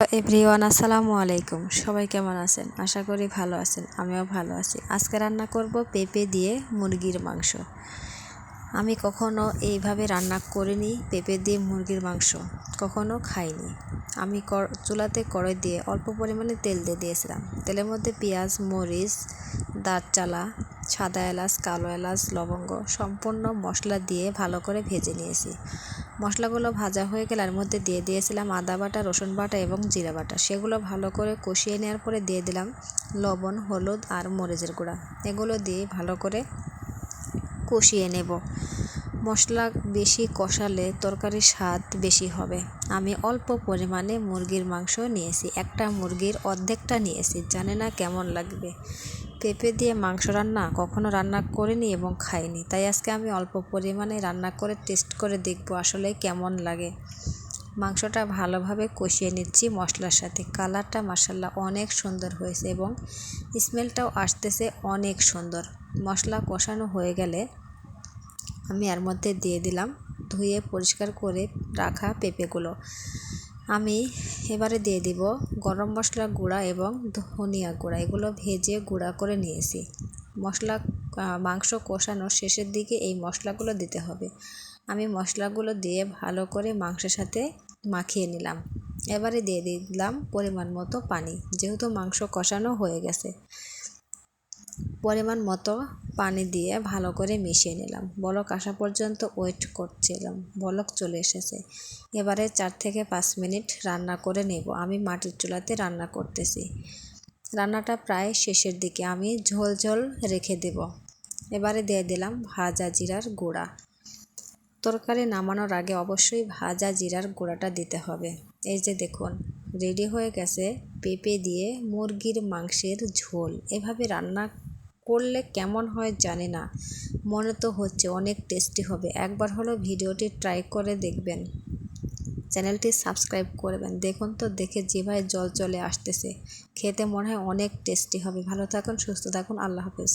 Everyone, আসসালামু আলাইকুম। সবাই কেমন আছেন? আশা করি ভালো আছেন, আমিও ভালো আছি। আজকে রান্না করব পেঁপে দিয়ে মুরগির মাংস। আমি কখনো এইভাবে রান্না করিনি, পেঁপে দিয়ে মুরগির মাংস। কখনো খাইনি। আমি চুলাতে কড়াই দিয়ে অল্প পরিমাণে তেল দিয়ে দিয়েছিলাম। তেলের মধ্যে পেঁয়াজ, মরিচ, দারচালা, সাদা এলাচ, কালো এলাচ, লবঙ্গ সম্পূর্ণ মশলা দিয়ে ভালো করে ভেজে নিয়েছি। মশলাগুলো ভাজা হয়ে গেলে এর মধ্যে দিয়ে দিয়েছিলাম আদা বাটা, রসুন বাটা এবং জিরা বাটা। সেগুলো ভালো করে কষিয়ে নেওয়ার পরে দিয়ে দিলাম লবণ, হলুদ আর মরিচের গুঁড়া। এগুলো দিয়ে ভালো করে কষিয়ে নেব। মশলা বেশি কষালে তরকারির স্বাদ বেশি হবে। আমি অল্প পরিমাণে মুরগির মাংস নিয়েছি। একটা মুরগির অর্ধেকটা নিয়েছি। জানে না কেমন লাগবে। পেঁপে দিয়ে মাংস রান্না কখনো রান্না করিনি এবং খাইনি। তাই আজকে আমি অল্প পরিমাণে রান্না করে টেস্ট করে দেখব আসলে কেমন লাগে। মাংসটা ভালোভাবে কষিয়ে নিচ্ছি মশলার সাথে। কালারটা মাসাল্লাহ অনেক সুন্দর হয়েছে এবং স্মেলটাও আসতেছে অনেক সুন্দর। মশলা কষানো হয়ে গেলে আমি এর মধ্যে দিয়ে দিলাম, ধুয়ে পরিষ্কার করে রাখা পেঁপেগুলো। আমি এবারে দিয়ে দিব গরম মশলা গুঁড়া এবং ধনিয়া গুঁড়া। এগুলো ভেজে গুঁড়া করে নিয়েছি। মশলা মাংস কষানোর শেষের দিকে এই মশলাগুলো দিতে হবে। আমি মশলাগুলো দিয়ে ভালো করে মাংসের সাথে মাখিয়ে নিলাম। এবারে দিয়ে দিলাম পরিমাণ মতো পানি। যেহেতু মাংস কষানো হয়ে গেছে পরিমাণ মতো পানি দিয়ে ভালো করে মিশিয়ে নিলাম। বলক আসা পর্যন্ত ওয়েট করছিলাম। বলক চলে এসেছে। এবারে চার থেকে পাঁচ মিনিট রান্না করে নেব। আমি মাটির চুলাতে রান্না করতেছি। রান্নাটা প্রায় শেষের দিকে। আমি ঝোল ঝোল রেখে দেব। এবারে দিয়ে দিলাম ভাজা জিরার গুঁড়া। তরকারি নামানোর আগে অবশ্যই ভাজা জিরার গুঁড়াটা দিতে হবে। এই যে দেখুন, রেডি হয়ে গেছে পেঁপে দিয়ে মুরগির মাংসের ঝোল। এভাবে রান্না করলে কেমন হয় জানি না। মনে তো হচ্ছে অনেক টেস্টি হবে। একবার হলো ভিডিওটি ট্রাই করে দেখবেন। চ্যানেলটি সাবস্ক্রাইব করবেন। দেখুন তো, দেখে জিভায় জল চলে আসতেছে। খেতে মনে হয় অনেক টেস্টি হবে। ভালো থাকুন, সুস্থ থাকুন। আল্লাহ হাফেজ।